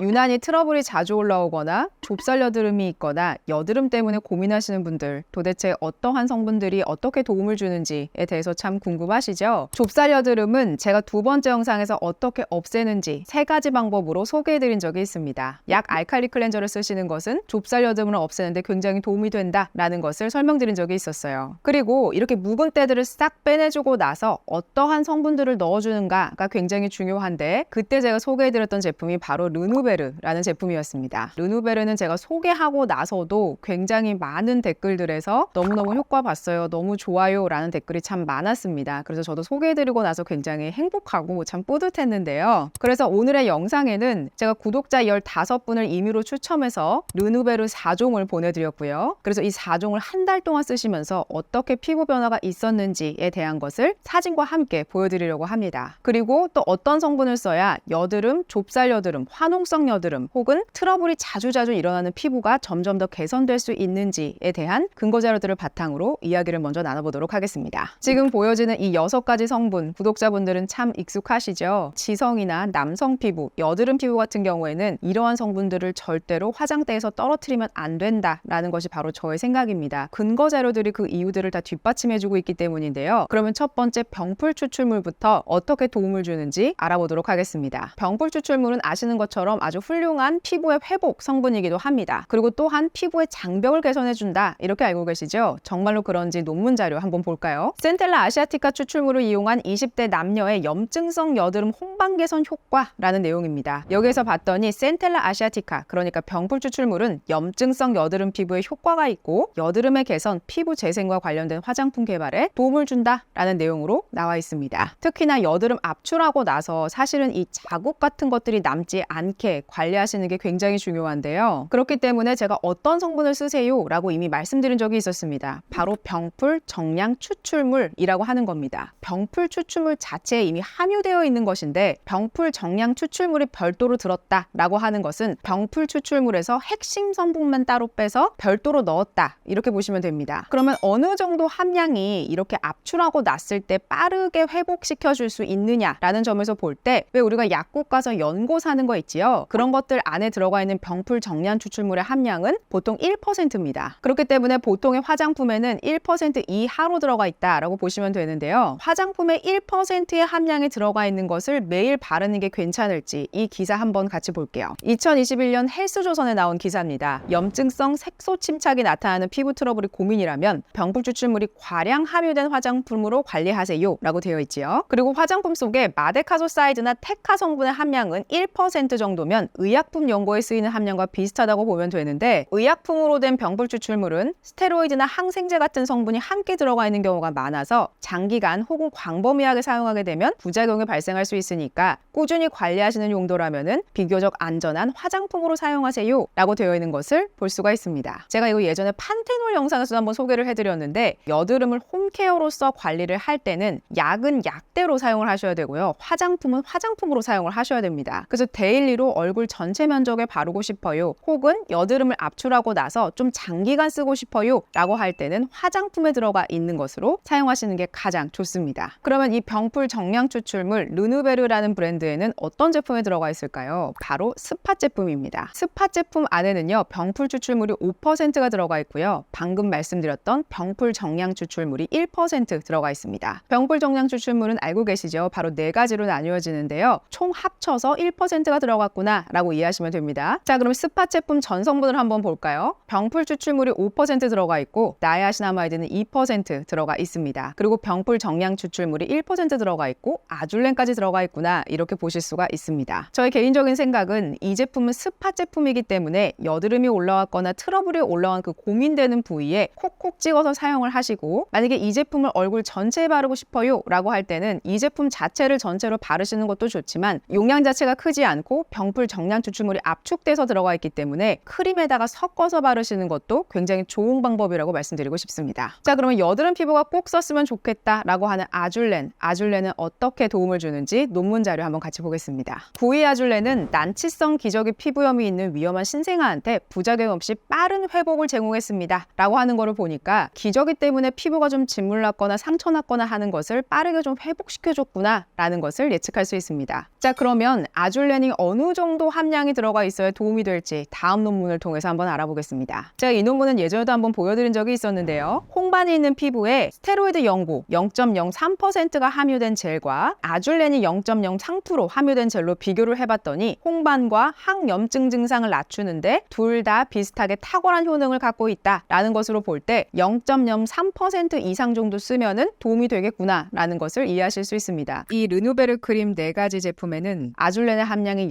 유난히 트러블이 자주 올라오거나 좁쌀 여드름이 있거나 여드름 때문에 고민하시는 분들 도대체 어떠한 성분들이 어떻게 도움을 주는지에 대해서 참 궁금하시죠? 좁쌀 여드름은 제가 두 번째 영상에서 어떻게 없애는지 세 가지 방법으로 소개해드린 적이 있습니다. 약 알칼리 클렌저를 쓰시는 것은 좁쌀 여드름을 없애는데 굉장히 도움이 된다라는 것을 설명드린 적이 있었어요. 그리고 이렇게 묵은 때들을 싹 빼내주고 나서 어떠한 성분들을 넣어주는가가 굉장히 중요한데 그때 제가 소개해드렸던 제품이 바로 르누베 르라는 제품이었습니다. 르누베르는 제가 소개하고 나서도 굉장히 많은 댓글들에서 너무너무 효과 봤어요. 너무 좋아요. 라는 댓글이 참 많았습니다. 그래서 저도 소개해드리고 나서 굉장히 행복하고 참 뿌듯했는데요. 그래서 오늘의 영상에는 제가 구독자 15분을 임의로 추첨해서 르누베르 4종을 보내드렸고요. 그래서 이 4종을 한 달 동안 쓰시면서 어떻게 피부 변화가 있었는지에 대한 것을 사진과 함께 보여드리려고 합니다. 그리고 또 어떤 성분을 써야 여드름, 좁쌀 여드름, 화농성 여드름 혹은 트러블이 자주자주 일어나는 피부가 점점 더 개선될 수 있는지에 대한 근거 자료들을 바탕으로 이야기를 먼저 나눠보도록 하겠습니다. 지금 보여지는 이 여섯 가지 성분 구독자분들은 참 익숙하시죠? 지성이나 남성 피부, 여드름 피부 같은 경우에는 이러한 성분들을 절대로 화장대에서 떨어뜨리면 안 된다라는 것이 바로 저의 생각입니다. 근거 자료들이 그 이유들을 다 뒷받침해주고 있기 때문인데요. 그러면 첫 번째 병풀 추출물부터 어떻게 도움을 주는지 알아보도록 하겠습니다. 병풀 추출물은 아시는 것처럼 아주 훌륭한 피부의 회복 성분이기도 합니다. 그리고 또한 피부의 장벽을 개선해준다 이렇게 알고 계시죠? 정말로 그런지 논문 자료 한번 볼까요? 센텔라 아시아티카 추출물을 이용한 20대 남녀의 염증성 여드름 홍방 개선 효과라는 내용입니다. 여기에서 봤더니 센텔라 아시아티카 그러니까 병풀 추출물은 염증성 여드름 피부에 효과가 있고 여드름의 개선, 피부 재생과 관련된 화장품 개발에 도움을 준다라는 내용으로 나와 있습니다. 특히나 여드름 압출하고 나서 사실은 이 자국 같은 것들이 남지 않게 관리하시는 게 굉장히 중요한데요. 그렇기 때문에 제가 어떤 성분을 쓰세요? 라고 이미 말씀드린 적이 있었습니다. 바로 병풀 정량 추출물이라고 하는 겁니다. 병풀 추출물 자체에 이미 함유되어 있는 것인데 병풀 정량 추출물이 별도로 들었다라고 하는 것은 병풀 추출물에서 핵심 성분만 따로 빼서 별도로 넣었다 이렇게 보시면 됩니다. 그러면 어느 정도 함량이 이렇게 압출하고 났을 때 빠르게 회복시켜 줄 수 있느냐라는 점에서 볼 때 왜 우리가 약국 가서 연고 사는 거 있지요? 그런 것들 안에 들어가 있는 병풀 정량 추출물의 함량은 보통 1%입니다. 그렇기 때문에 보통의 화장품에는 1% 이하로 들어가 있다라고 보시면 되는데요. 화장품의 1%의 함량이 들어가 있는 것을 매일 바르는 게 괜찮을지 이 기사 한번 같이 볼게요. 2021년 헬스조선에 나온 기사입니다. 염증성 색소 침착이 나타나는 피부 트러블이 고민이라면 병풀 추출물이 과량 함유된 화장품으로 관리하세요 라고 되어 있지요. 그리고 화장품 속에 마데카소 사이드나 테카 성분의 함량은 1% 정도면 의약품 연고에 쓰이는 함량과 비슷하다고 보면 되는데 의약품으로 된 병풀 추출물은 스테로이드나 항생제 같은 성분이 함께 들어가 있는 경우가 많아서 장기간 혹은 광범위하게 사용하게 되면 부작용이 발생할 수 있으니까 꾸준히 관리하시는 용도라면은 비교적 안전한 화장품으로 사용하세요 라고 되어 있는 것을 볼 수가 있습니다. 제가 이거 예전에 판테놀 영상에서도 한번 소개를 해드렸는데 여드름을 홈케어로서 관리를 할 때는 약은 약대로 사용을 하셔야 되고요. 화장품은 화장품으로 사용을 하셔야 됩니다. 그래서 데일리로 얼굴 전체 면적에 바르고 싶어요. 혹은 여드름을 압출하고 나서 좀 장기간 쓰고 싶어요. 라고 할 때는 화장품에 들어가 있는 것으로 사용하시는 게 가장 좋습니다. 그러면 이 병풀 정량 추출물 르누베르라는 브랜드에는 어떤 제품에 들어가 있을까요? 바로 스팟 제품입니다. 스팟 제품 안에는요, 병풀 추출물이 5%가 들어가 있고요. 방금 말씀드렸던 병풀 정량 추출물이 1% 들어가 있습니다. 병풀 정량 추출물은 알고 계시죠? 바로 네 가지로 나뉘어지는데요. 총 합쳐서 1%가 들어갔구나 라고 이해하시면 됩니다. 자, 그럼 스팟 제품 전 성분을 한번 볼까요? 병풀 추출물이 5% 들어가 있고 나이아시나마이드는 2% 들어가 있습니다. 그리고 병풀 정량 추출물이 1% 들어가 있고 아줄렌까지 들어가 있구나 이렇게 보실 수가 있습니다. 저의 개인적인 생각은 이 제품은 스팟 제품이기 때문에 여드름이 올라왔거나 트러블이 올라온 그 고민되는 부위에 콕콕 찍어서 사용을 하시고 만약에 이 제품을 얼굴 전체에 바르고 싶어요 라고 할 때는 이 제품 자체를 전체로 바르시는 것도 좋지만 용량 자체가 크지 않고 병풀 정량 추출물이 압축돼서 들어가 있기 때문에 크림에다가 섞어서 바르시는 것도 굉장히 좋은 방법이라고 말씀드리고 싶습니다. 자 그러면 여드름 피부가 꼭 썼으면 좋겠다라고 하는 아줄렌, 아줄렌은 어떻게 도움을 주는지 논문 자료 한번 같이 보겠습니다. 구이 아줄렌은 난치성 기저귀 피부염이 있는 위험한 신생아한테 부작용 없이 빠른 회복을 제공했습니다. 라고 하는 거를 보니까 기저귀 때문에 피부가 좀 짓물났거나 상처났거나 하는 것을 빠르게 좀 회복시켜줬구나 라는 것을 예측할 수 있습니다. 자 그러면 아줄렌이 어느 정도 정도 함량이 들어가 있어야 도움이 될지 다음 논문을 통해서 한번 알아보겠습니다. 제가 이 논문은 예전에도 한번 보여드린 적이 있었는데요. 홍반이 있는 피부에 스테로이드 연고 0.03%가 함유된 젤과 아줄렌이 0.0 상투로 함유된 젤로 비교를 해봤더니 홍반과 항염증 증상을 낮추는데 둘 다 비슷하게 탁월한 효능을 갖고 있다라는 것으로 볼 때 0.03% 이상 정도 쓰면은 도움이 되겠구나라는 것을 이해하실 수 있습니다. 이 르누베르 크림 네 가지 제품에는 아줄렌의 함량이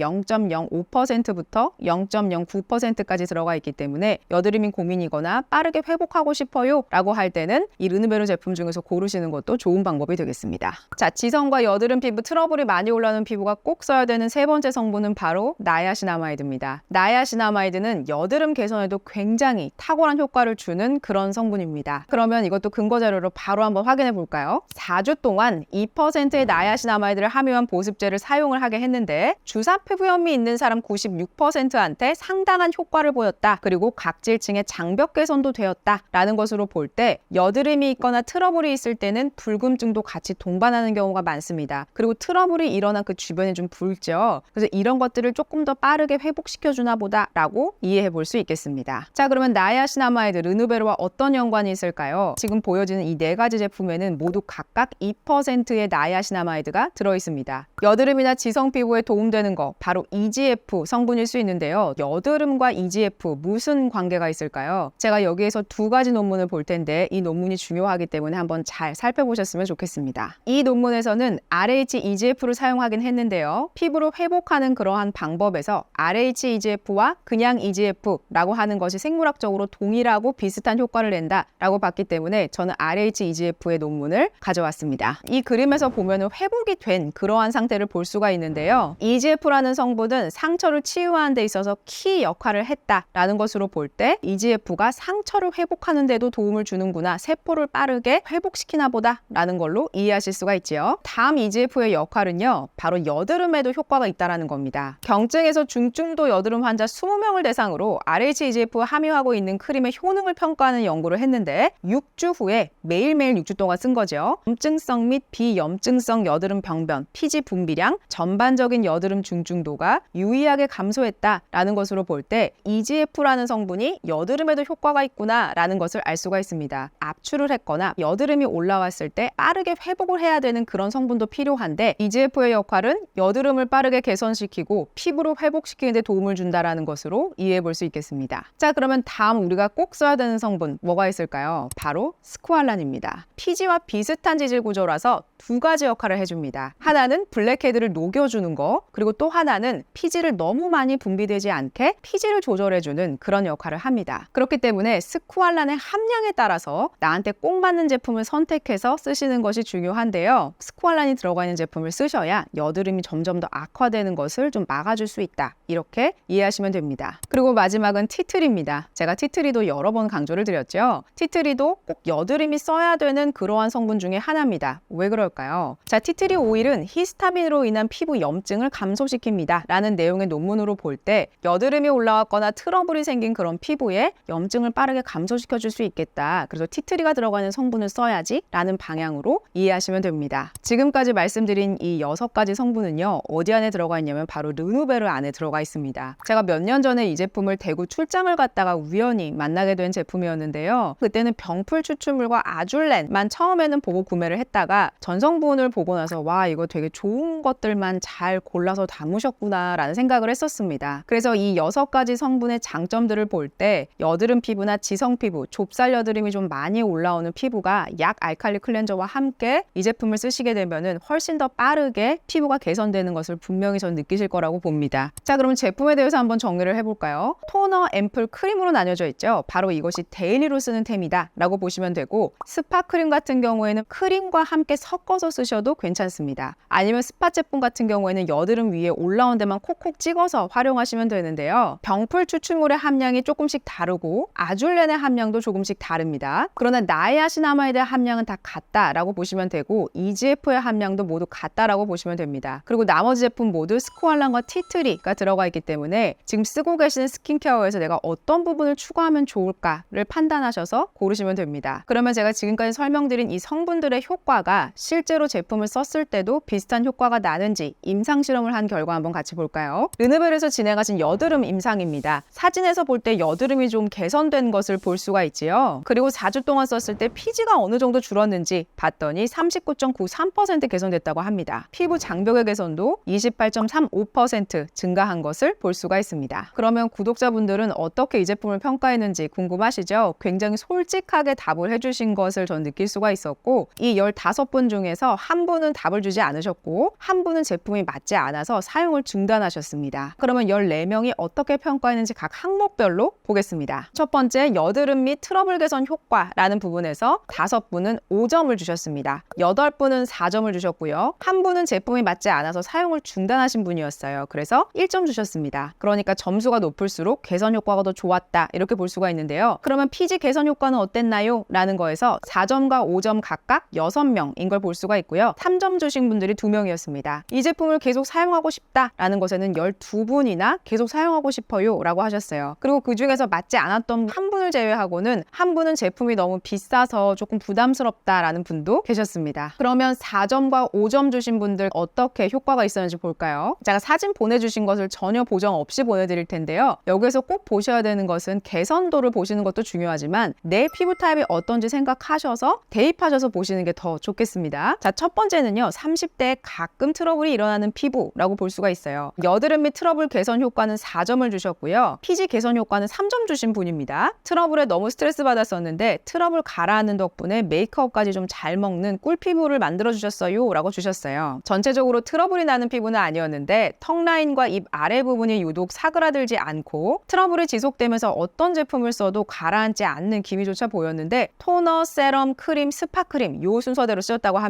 0.05%부터 0.09%까지 들어가 있기 때문에 여드름이 고민이거나 빠르게 회복하고 싶어요 라고 할 때는 이 르누베르 제품 중에서 고르시는 것도 좋은 방법이 되겠습니다. 자, 지성과 여드름 피부 트러블이 많이 올라오는 피부가 꼭 써야 되는 세 번째 성분은 바로 나야시나마이드입니다. 나야시나마이드는 여드름 개선에도 굉장히 탁월한 효과를 주는 그런 성분입니다. 그러면 이것도 근거 자료로 바로 한번 확인해 볼까요? 4주 동안 2%의 나야시나마이드를 함유한 보습제를 사용을 하게 했는데 주사 피부염이 있는 사람 96%한테 상당한 효과를 보였다. 그리고 각질층의 장벽 개선도 되었다 라는 것으로 볼 때 여드름이 있거나 트러블이 있을 때는 불금증도 같이 동반하는 경우가 많습니다. 그리고 트러블이 일어난 그 주변에 좀 붉죠. 그래서 이런 것들을 조금 더 빠르게 회복시켜 주나 보다라고 이해해 볼 수 있겠습니다. 자, 그러면 나야시나마이드, 르누베르와 어떤 연관이 있을까요? 지금 보여지는 이 네 가지 제품에는 모두 각각 2%의 나야시나마이드가 들어 있습니다. 여드름이나 지성 피부에 도움되는 거 바로 EGF 성분일 수 있는데요. 여드름과 EGF 무슨 관계가 있을까요? 제가 여기에서 두 가지 논문을 볼 텐데 이 논문이 중요하기 때문에 한번 잘 살펴보셨으면 좋겠습니다. 이 논문에서는 RH EGF를 사용하긴 했는데요. 피부를 회복하는 그러한 방법에서 RH EGF와 그냥 EGF라고 하는 것이 생물학적으로 동일하고 비슷한 효과를 낸다라고 봤기 때문에 저는 RH EGF의 논문을 가져왔습니다. 이 그림에서 보면 회복이 된 그러한 상태를 볼 수가 있는데요. EGF라는 성분 은 상처를 치유하는 데 있어서 키 역할을 했다라는 것으로 볼 때 EGF가 상처를 회복하는 데도 도움을 주는구나 세포를 빠르게 회복시키나 보다라는 걸로 이해하실 수가 있지요. 다음 EGF의 역할은요. 바로 여드름에도 효과가 있다라는 겁니다. 경증에서 중증도 여드름 환자 20명을 대상으로 RH EGF 함유하고 있는 크림의 효능을 평가하는 연구를 했는데 6주 후에 매일매일 6주 동안 쓴 거죠. 염증성 및 비염증성 여드름 병변, 피지 분비량, 전반적인 여드름 중증도가 유의하게 감소했다라는 것으로 볼 때 EGF라는 성분이 여드름에도 효과가 있구나라는 것을 알 수가 있습니다. 압출을 했거나 여드름이 올라왔을 때 빠르게 회복을 해야 되는 그런 성분도 필요한데 EGF의 역할은 여드름을 빠르게 개선시키고 피부를 회복시키는 데 도움을 준다라는 것으로 이해해 볼 수 있겠습니다. 자, 그러면 다음 우리가 꼭 써야 되는 성분 뭐가 있을까요? 바로 스쿠알란입니다. 피지와 비슷한 지질 구조라서 두 가지 역할을 해줍니다. 하나는 블랙헤드를 녹여주는 거, 그리고 또 하나는 피지를 너무 많이 분비되지 않게 피지를 조절해주는 그런 역할을 합니다. 그렇기 때문에 스쿠알란의 함량에 따라서 나한테 꼭 맞는 제품을 선택해서 쓰시는 것이 중요한데요. 스쿠알란이 들어가 있는 제품을 쓰셔야 여드름이 점점 더 악화되는 것을 좀 막아줄 수 있다. 이렇게 이해하시면 됩니다. 그리고 마지막은 티트리입니다. 제가 티트리도 여러 번 강조를 드렸죠. 티트리도 꼭 여드름이 써야 되는 그러한 성분 중에 하나입니다. 왜 그럴까요? 자, 티트리 오일은 히스타민으로 인한 피부 염증을 감소시킵니다. 라는 내용의 논문으로 볼 때 여드름이 올라왔거나 트러블이 생긴 그런 피부에 염증을 빠르게 감소시켜 줄 수 있겠다. 그래서 티트리가 들어가는 성분을 써야지 라는 방향으로 이해하시면 됩니다. 지금까지 말씀드린 이 여섯 가지 성분은요. 어디 안에 들어가 있냐면 바로 르누베르 안에 들어가 있습니다. 제가 몇 년 전에 이 제품을 대구 출장을 갔다가 우연히 만나게 된 제품이었는데요. 그때는 병풀 추출물과 아줄렌만 처음에는 보고 구매를 했다가 전 성분을 보고 나서 와 이거 되게 좋은 것들만 잘 골라서 담으셨구나 라는 생각을 했었습니다. 그래서 이 여섯 가지 성분의 장점들을 볼 때 여드름 피부나 지성 피부, 좁쌀 여드름이 좀 많이 올라오는 피부가 약 알칼리 클렌저와 함께 이 제품을 쓰시게 되면은 훨씬 더 빠르게 피부가 개선되는 것을 분명히 전 느끼실 거라고 봅니다. 자, 그럼 제품에 대해서 한번 정리를 해볼까요? 토너, 앰플, 크림으로 나뉘어져 있죠. 바로 이것이 데일리로 쓰는 템이다 라고 보시면 되고 스파 크림 같은 경우에는 크림과 함께 섞어 서 쓰셔도 괜찮습니다. 아니면 스파 제품 같은 경우에는 여드름 위에 올라온 데만 콕콕 찍어서 활용하시면 되는데요. 병풀 추출물의 함량이 조금씩 다르고 아줄렌의 함량도 조금씩 다릅니다. 그러나 나이아시나마이드의 함량은 다 같다라고 보시면 되고 EGF의 함량도 모두 같다라고 보시면 됩니다. 그리고 나머지 제품 모두 스코알란과 티트리가 들어가 있기 때문에 지금 쓰고 계시는 스킨케어에서 내가 어떤 부분을 추가하면 좋을까를 판단하셔서 고르시면 됩니다. 그러면 제가 지금까지 설명드린 이 성분들의 효과가 실 제로 제품을 썼을 때도 비슷한 효과가 나는지 임상 실험을 한 결과 한번 같이 볼까요? 르누벨에서 진행하신 여드름 임상입니다. 사진에서 볼 때 여드름이 좀 개선된 것을 볼 수가 있지요. 그리고 4주 동안 썼을 때 피지가 어느 정도 줄었는지 봤더니 39.93% 개선됐다고 합니다. 피부 장벽의 개선도 28.35% 증가한 것을 볼 수가 있습니다. 그러면 구독자분들은 어떻게 이 제품을 평가했는지 궁금하시죠? 굉장히 솔직하게 답을 해주신 것을 전 느낄 수가 있었고 이 15분 중 에서 한 분은 답을 주지 않으셨고 한 분은 제품이 맞지 않아서 사용을 중단하셨습니다. 그러면 14명이 어떻게 평가했는지 각 항목별로 보겠습니다. 첫 번째 여드름 및 트러블 개선 효과라는 부분에서 5분은 5점을 주셨습니다. 8분은 4점을 주셨고요. 한 분은 제품이 맞지 않아서 사용을 중단하신 분이었어요. 그래서 1점 주셨습니다. 그러니까 점수가 높을수록 개선 효과가 더 좋았다 이렇게 볼 수가 있는데요. 그러면 피지 개선 효과는 어땠나요? 라는 거에서 4점과 5점 각각 6명인 걸 볼 수가 있고요. 3점 주신 분들이 2명이었습니다. 이 제품을 계속 사용하고 싶다라는 것에는 12분이나 계속 사용하고 싶어요 라고 하셨어요. 그리고 그 중에서 맞지 않았던 한 분을 제외하고는 한 분은 제품이 너무 비싸서 조금 부담스럽다라는 분도 계셨습니다. 그러면 4점과 5점 주신 분들 어떻게 효과가 있었는지 볼까요? 제가 사진 보내주신 것을 전혀 보정 없이 보내드릴 텐데요. 여기에서 꼭 보셔야 되는 것은 개선도를 보시는 것도 중요하지만 내 피부 타입이 어떤지 생각하셔서 대입하셔서 보시는 게 더 좋겠습니다. 자, 첫 번째는요. 30대에 가끔 트러블이 일어나는 피부라고 볼 수가 있어요. 여드름 및 트러블 개선 효과는 4점을 주셨고요. 피지 개선 효과는 3점 주신 분입니다. 트러블에 너무 스트레스 받았었는데 트러블 가라앉는 덕분에 메이크업까지 좀 잘 먹는 꿀 피부를 만들어 주셨어요 라고 주셨어요. 전체적으로 트러블이 나는 피부는 아니었는데 턱 라인과 입 아래 부분이 유독 사그라들지 않고 트러블이 지속되면서 어떤 제품을 써도 가라앉지 않는 기미조차 보였는데 토너, 세럼, 크림, 스파 크림 요 순서대로 쓰였다고 합니다.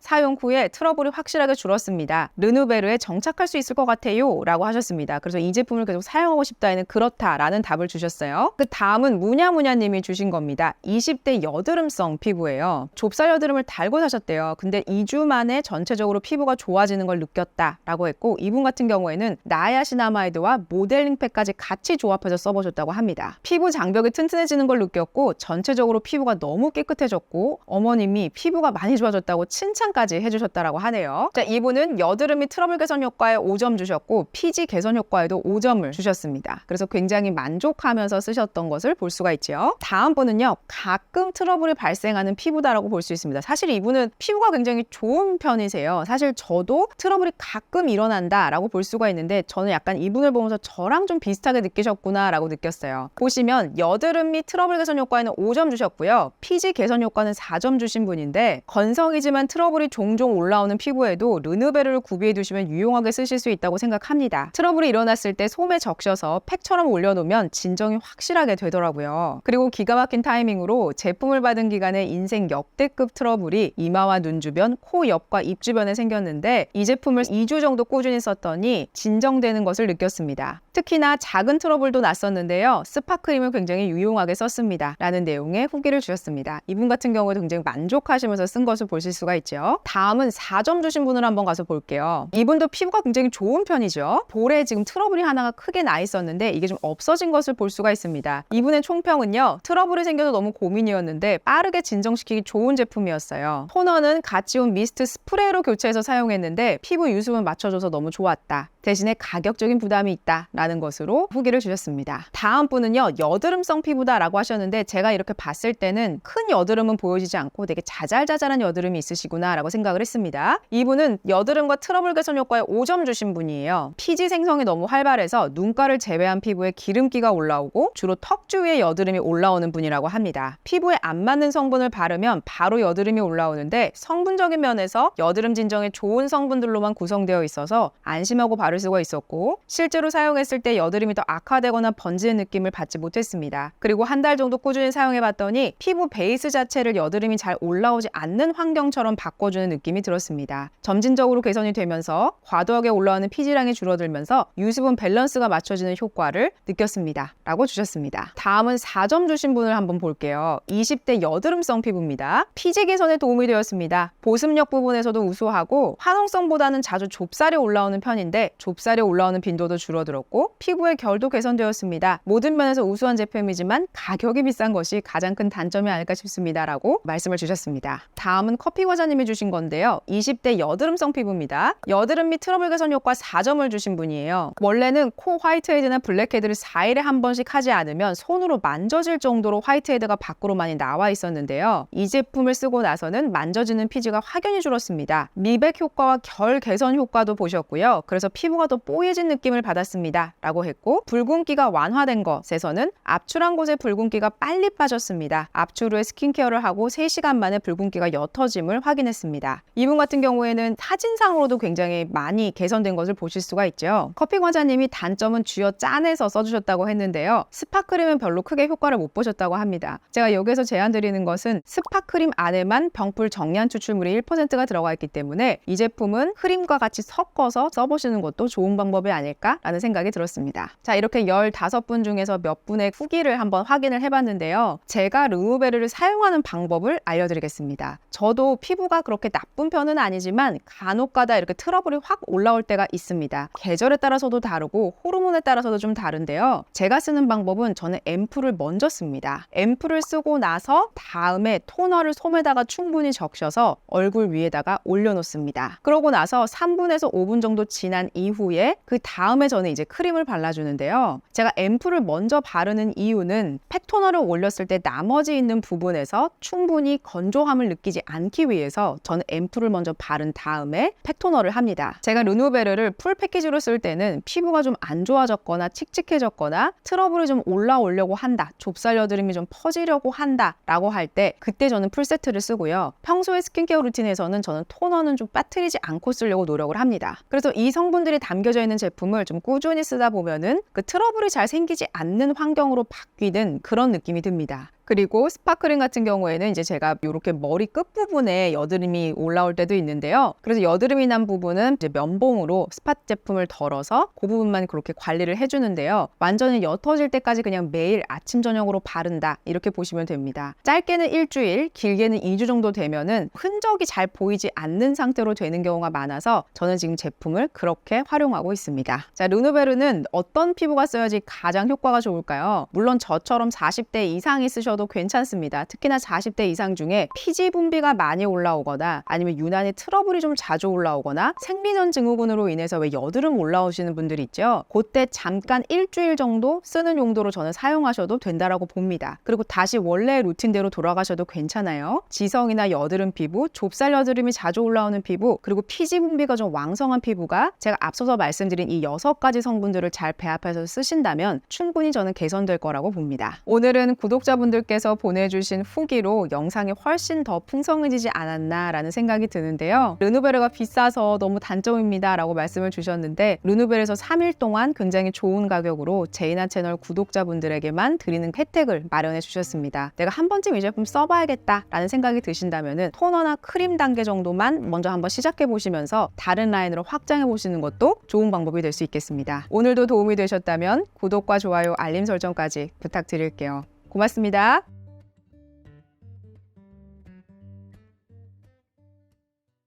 사용 후에 트러블이 확실하게 줄었습니다. 르누베르에 정착할 수 있을 것 같아요 라고 하셨습니다. 그래서 이 제품을 계속 사용하고 싶다에는 그렇다라는 답을 주셨어요. 그 다음은 무냐무냐님이 주신 겁니다. 20대 여드름성 피부예요. 좁쌀 여드름을 달고 사셨대요. 근데 2주 만에 전체적으로 피부가 좋아지는 걸 느꼈다라고 했고 이분 같은 경우에는 나야시나마이드와 모델링팩까지 같이 조합해서 써보셨다고 합니다. 피부 장벽이 튼튼해지는 걸 느꼈고 전체적으로 피부가 너무 깨끗해졌고 어머님이 피부가 많이 좋아졌다고 칭찬까지 해주셨다라고 하네요. 자 이분은 여드름 및 트러블 개선 효과에 5점 주셨고 피지 개선 효과에도 5점을 주셨습니다. 그래서 굉장히 만족하면서 쓰셨던 것을 볼 수가 있죠. 다음 분은요 가끔 트러블이 발생하는 피부다라고 볼 수 있습니다. 사실 이분은 피부가 굉장히 좋은 편이세요. 사실 저도 트러블이 가끔 일어난다라고 볼 수가 있는데 저는 약간 이분을 보면서 저랑 좀 비슷하게 느끼셨구나라고 느꼈어요. 보시면 여드름 및 트러블 개선 효과에는 5점 주셨고요. 피지 개선 효과는 4점 주신 분인데 건성이지 만 트러블이 종종 올라오는 피부에도 르누베르를 구비해 두시면 유용하게 쓰실 수 있다고 생각합니다. 트러블이 일어났을 때 솜에 적셔서 팩처럼 올려놓으면 진정이 확실하게 되더라고요. 그리고 기가 막힌 타이밍으로 제품을 받은 기간에 인생 역대급 트러블이 이마와 눈 주변, 코 옆과 입 주변에 생겼는데 이 제품을 2주 정도 꾸준히 썼더니 진정되는 것을 느꼈습니다. 특히나 작은 트러블도 났었는데요. 스파크림을 굉장히 유용하게 썼습니다. 라는 내용의 후기를 주셨습니다. 이분 같은 경우에도 굉장히 만족하시면서 쓴 것을 보실 수가 있죠. 다음은 4점 주신 분을 한번 가서 볼게요. 이분도 피부가 굉장히 좋은 편이죠. 볼에 지금 트러블이 하나가 크게 나 있었는데 이게 좀 없어진 것을 볼 수가 있습니다. 이분의 총평은요. 트러블이 생겨서 너무 고민이었는데 빠르게 진정시키기 좋은 제품이었어요. 토너는 같이 온 미스트 스프레이로 교체해서 사용했는데 피부 유수분 맞춰줘서 너무 좋았다. 대신에 가격적인 부담이 있다라는 것으로 후기를 주셨습니다. 다음 분은요 여드름성 피부다라고 하셨는데 제가 이렇게 봤을 때는 큰 여드름은 보여지지 않고 되게 자잘자잘한 여드름이 있 으시구나라고 생각을 했습니다. 이분은 여드름과 트러블 개선 효과에 5점 주신 분이에요. 피지 생성이 너무 활발해서 눈가를 제외한 피부에 기름기가 올라오고 주로 턱 주위에 여드름이 올라오는 분이라고 합니다. 피부에 안 맞는 성분을 바르면 바로 여드름이 올라오는데 성분적인 면에서 여드름 진정에 좋은 성분들로만 구성되어 있어서 안심하고 바를 수가 있었고 실제로 사용했을 때 여드름이 더 악화되거나 번지는 느낌을 받지 못했습니다. 그리고 한 달 정도 꾸준히 사용해 봤더니 피부 베이스 자체를 여드름이 잘 올라오지 않는 환경처럼 바꿔주는 느낌이 들었습니다. 점진적으로 개선이 되면서 과도하게 올라오는 피지량이 줄어들면서 유수분 밸런스가 맞춰지는 효과를 느꼈습니다. 라고 주셨습니다. 다음은 4점 주신 분을 한번 볼게요. 20대 여드름성 피부입니다. 피지 개선에 도움이 되었습니다. 보습력 부분에서도 우수하고 화농성보다는 자주 좁쌀이 올라오는 편인데 좁쌀이 올라오는 빈도도 줄어들었고 피부의 결도 개선되었습니다. 모든 면에서 우수한 제품이지만 가격이 비싼 것이 가장 큰 단점이 아닐까 싶습니다. 라고 말씀을 주셨습니다. 다음은 커피 과자님이 주신 건데요. 20대 여드름성 피부입니다. 여드름 및 트러블 개선 효과 4점을 주신 분이에요. 원래는 코 화이트헤드나 블랙헤드를 4일에 한 번씩 하지 않으면 손으로 만져질 정도로 화이트헤드가 밖으로 많이 나와 있었는데요. 이 제품을 쓰고 나서는 만져지는 피지가 확연히 줄었습니다. 미백 효과와 결 개선 효과도 보셨고요. 그래서 피부가 더 뽀얘진 느낌을 받았습니다. 라고 했고 붉은기가 완화된 것에서는 압출한 곳의 붉은기가 빨리 빠졌습니다. 압출 후에 스킨케어를 하고 3시간 만에 붉은기가 옅어짐을 확인했습니다. 이분 같은 경우에는 사진상으로도 굉장히 많이 개선된 것을 보실 수가 있죠. 커피 과자님이 단점은 쥐어 짜내서 써주셨다고 했는데요. 스파크림은 별로 크게 효과를 못 보셨다고 합니다. 제가 여기서 제안 드리는 것은 스파크림 안에만 병풀 정량 추출물이 1%가 들어가 있기 때문에 이 제품은 크림과 같이 섞어서 써보시는 것도 좋은 방법이 아닐까라는 생각이 들었습니다. 자, 이렇게 15분 중에서 몇 분의 후기를 한번 확인을 해봤는데요. 제가 르누베르를 사용하는 방법을 알려드리겠습니다. 저도 피부가 그렇게 나쁜 편은 아니지만 간혹가다 이렇게 트러블이 확 올라올 때가 있습니다. 계절에 따라서도 다르고 호르몬에 따라서도 좀 다른데요. 제가 쓰는 방법은 저는 앰플을 먼저 씁니다. 앰플을 쓰고 나서 다음에 토너를 솜에다가 충분히 적셔서 얼굴 위에다가 올려놓습니다. 그러고 나서 3분에서 5분 정도 지난 이후에 그 다음에 저는 이제 크림을 발라주는데요. 제가 앰플을 먼저 바르는 이유는 팩토너를 올렸을 때 나머지 있는 부분에서 충분히 건조함을 느끼지 않기 위해서 저는 앰플을 먼저 바른 다음에 팩토너를 합니다. 제가 르누베르를 풀 패키지로 쓸 때는 피부가 좀 안 좋아졌거나 칙칙해졌거나 트러블이 좀 올라오려고 한다. 좁쌀 여드름이 좀 퍼지려고 한다. 라고 할 때 그때 저는 풀 세트를 쓰고요. 평소에 스킨케어 루틴에서는 저는 토너는 좀 빠뜨리지 않고 쓰려고 노력을 합니다. 그래서 이 성분들이 담겨져 있는 제품을 좀 꾸준히 쓰다 보면은 그 트러블이 잘 생기지 않는 환경으로 바뀌는 그런 느낌이 듭니다. 그리고 스파크링 같은 경우에는 이제 제가 이렇게 머리 끝부분에 여드름이 올라올 때도 있는데요. 그래서 여드름이 난 부분은 이제 면봉으로 스팟 제품을 덜어서 그 부분만 그렇게 관리를 해주는데요. 완전히 옅어질 때까지 그냥 매일 아침 저녁으로 바른다 이렇게 보시면 됩니다. 짧게는 일주일, 길게는 2주 정도 되면은 흔적이 잘 보이지 않는 상태로 되는 경우가 많아서 저는 지금 제품을 그렇게 활용하고 있습니다. 자, 르누베르는 어떤 피부가 써야지 가장 효과가 좋을까요? 물론 저처럼 40대 이상이 쓰셔도 괜찮습니다. 특히나 40대 이상 중에 피지 분비가 많이 올라오거나 아니면 유난히 트러블이 좀 자주 올라오거나 생리전 증후군으로 인해서 왜 여드름 올라오시는 분들이 있죠. 그때 잠깐 일주일 정도 쓰는 용도로 저는 사용하셔도 된다라고 봅니다. 그리고 다시 원래 루틴대로 돌아가셔도 괜찮아요. 지성이나 여드름 피부, 좁쌀 여드름이 자주 올라오는 피부, 그리고 피지 분비가 좀 왕성한 피부가 제가 앞서서 말씀드린 이 여섯 가지 성분들을 잘 배합해서 쓰신다면 충분히 저는 개선될 거라고 봅니다. 오늘은 구독자분들 께서 보내주신 후기로 영상이 훨씬 더 풍성해지지 않았나라는 생각이 드는데요. 르누베르가 비싸서 너무 단점입니다 라고 말씀을 주셨는데 르누베르에서 3일 동안 굉장히 좋은 가격으로 제이나 채널 구독자분들에게만 드리는 혜택을 마련해 주셨습니다. 내가 한 번쯤 이 제품 써봐야겠다 라는 생각이 드신다면 토너나 크림 단계 정도만 먼저 한번 시작해 보시면서 다른 라인으로 확장해 보시는 것도 좋은 방법이 될 수 있겠습니다. 오늘도 도움이 되셨다면 구독과 좋아요, 알림 설정까지 부탁드릴게요. 고맙습니다.